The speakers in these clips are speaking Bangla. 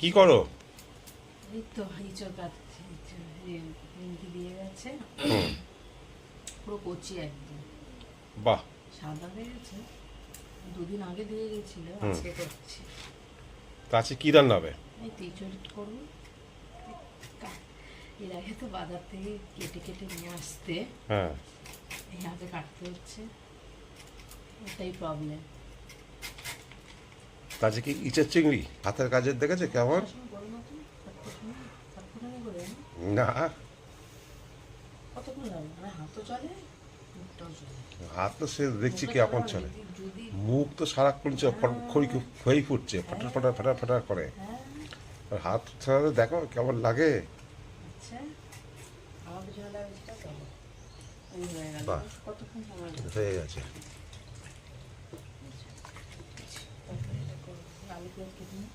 কি করো? এই তো ইঁচড় কাটছে দিয়ে গেছে। পুরো কচি একদম। বাহ। সাদা হয়ে গেছে। দুদিন আগে দিয়ে গেছিল আজকে করছি। তা আজকে কি রান্না হবে? এই তো ইঁচড় করব এর আগে তো বাজার থেকে কেটে কেটে নিয়ে আসতে। হ্যাঁ। এই হাতে কাটতে হচ্ছে। এটাই প্রবলেম আজকে কি ইচের চিংড়ি? হাতের কাজের দেখেছে কেমন? না। হাত তো সে দেখছি মুখে কেমন চলে, মুখ তো সারাক্ষণ খড়ি খই ফুটছে ফটার ফটার ফটার ফটার করে। হাত ছাড়াতে দেখো কেমন লাগে। হয়ে গেছে তারপরে এটা করব। আলু পেঁয়াজ কেটে নিই।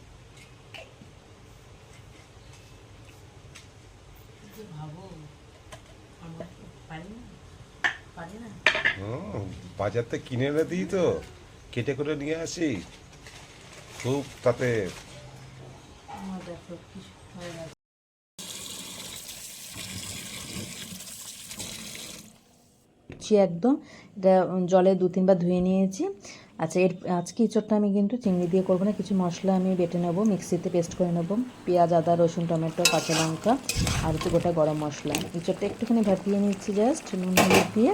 তো বাজার থেকে কিনে এনে দিই তো কেটে করে নিয়ে আসি খুব তাতে আমার দেখো কি গেছে দিচ্ছি একদম। এটা জলে দু তিনবার ধুয়ে নিয়েছি। আচ্ছা এর আজকে ইঁচড়টা আমি কিন্তু চিংড়ি দিয়ে করব না, কিছু মশলা আমি বেটে নেব, মিক্সিতে পেস্ট করে নেব। পেঁয়াজ, আদা, রসুন, টমেটো, কাঁচা লঙ্কা আর একটু গোটা গরম মশলা। ইঁচড়টা একটুখানি ভাপিয়ে নিচ্ছি জাস্ট নুন হলুদ দিয়ে।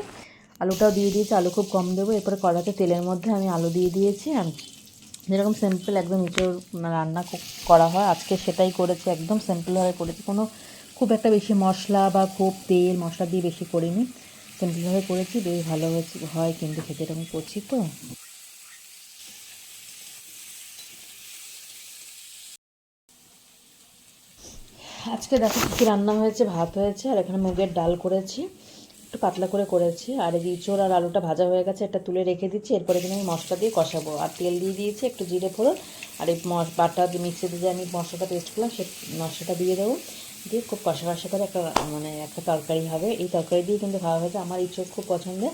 আলুটাও দিয়ে দিয়েছি, আলু খুব কম দেবো। এরপরে কড়াতে তেলের মধ্যে আমি আলু দিয়ে দিয়েছি। আর যেরকম সিম্পল একদম ইঁচড় রান্না করা হয়, আজকে সেটাই করেছি, একদম সিম্পলভাবে করেছি। কোনো খুব একটা বেশি মশলা বা খুব তেল মশলা দিয়ে বেশি করিনি। সিম্পলভাবে করেছি, বেশ ভালো হয় কিন্তু খেতে এরকম করছি তো। আজকে দেখো কী রান্না হয়েছে, ভাত হয়েছে, আর এখানে মুগের ডাল করেছি, একটু পাতলা করে করেছি, আর এই ইঁচড় আর আলুটা ভাজা হয়ে গেছে এটা তুলে রেখে দিচ্ছি, এরপরে কিন্তু আমি মশলা দিয়ে কষাবো, আর তেল দিয়ে দিয়েছি একটু জিরে ফোড়ন, আর এই বাটা মিক্সিতে যে আমি মশলাটা পেস্ট করলাম, সে মশলাটা দিয়ে দেবো। দিয়ে খুব কষা কষা করে একটা মানে একটা তরকারি হবে। এই তরকারি দিয়ে কিন্তু খাওয়া হয়েছে। আমার ইঁচড় খুব পছন্দের।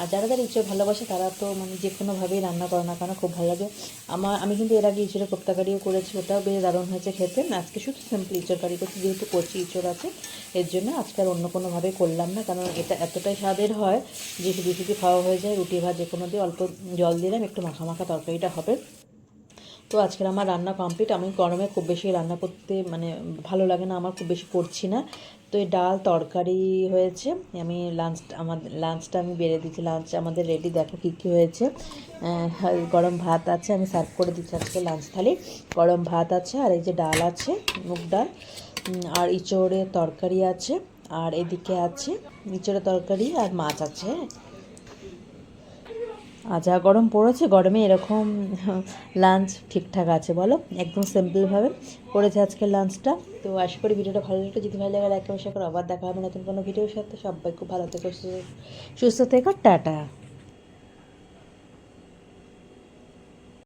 আর যারা যারা ইঁচড় ভালোবাসে, তারা তো মানে যে কোনোভাবেই রান্না করে না কেন, খুব ভালো লাগে। আমার, আমি কিন্তু এর আগে ইঁচড়ের কোপ্তাকারিও করেছি, ওটাও বেশ দারুণ হয়েছে খেতে। আজকে শুধু সিম্পল ইঁচড় কারি করছি, যেহেতু কচি ইঁচড় আছে, এর জন্য আজকে আর অন্য কোনোভাবে করলাম না। কারণ এটা এতটাই স্বাদের হয় যে, শুধু শুধু খাওয়া হয়ে যায়, রুটি ভাত যে কোনো দিয়ে অল্প জল দিলাম, একটু মাখা মাখা তরকারিটা হবে। তো আজকের আমার রান্না কমপ্লিট আমি গরমে খুব বেশি রান্না করতে মানে ভালো লাগে না, আমার খুব বেশি করছি না। তো এই ডাল তরকারি হয়েছে। আমি লাঞ্চ আমার লাঞ্চটা আমি বেড়ে দিচ্ছি লাঞ্চ আমাদের রেডি দেখো কী কী হয়েছে। গরম ভাত আছে, আমি সার্ভ করে দিচ্ছি আজকে লাঞ্চ থালি। গরম ভাত আছে, আর এই যে ডাল আছে, মুগ ডাল। আর ইঁচড়ের তরকারি আছে, আর এদিকে আছে ইঁচড়ের তরকারি আর মাছ আছে হ্যাঁ। আর যা গরম পড়েছে, গরমে এরকম লাঞ্চ ঠিকঠাক আছে, বলো? একদম সিম্পলভাবে পড়েছে আজকের লাঞ্চটা তো আশা করি ভিডিওটা ভালো লাগল। যদি ভালো লাগে লাইক করে আবার দেখা হবে নতুন কোনো ভিডিওর সাথে। সবাই খুব ভালো থেকো সুস্থ থেকো, টাটা।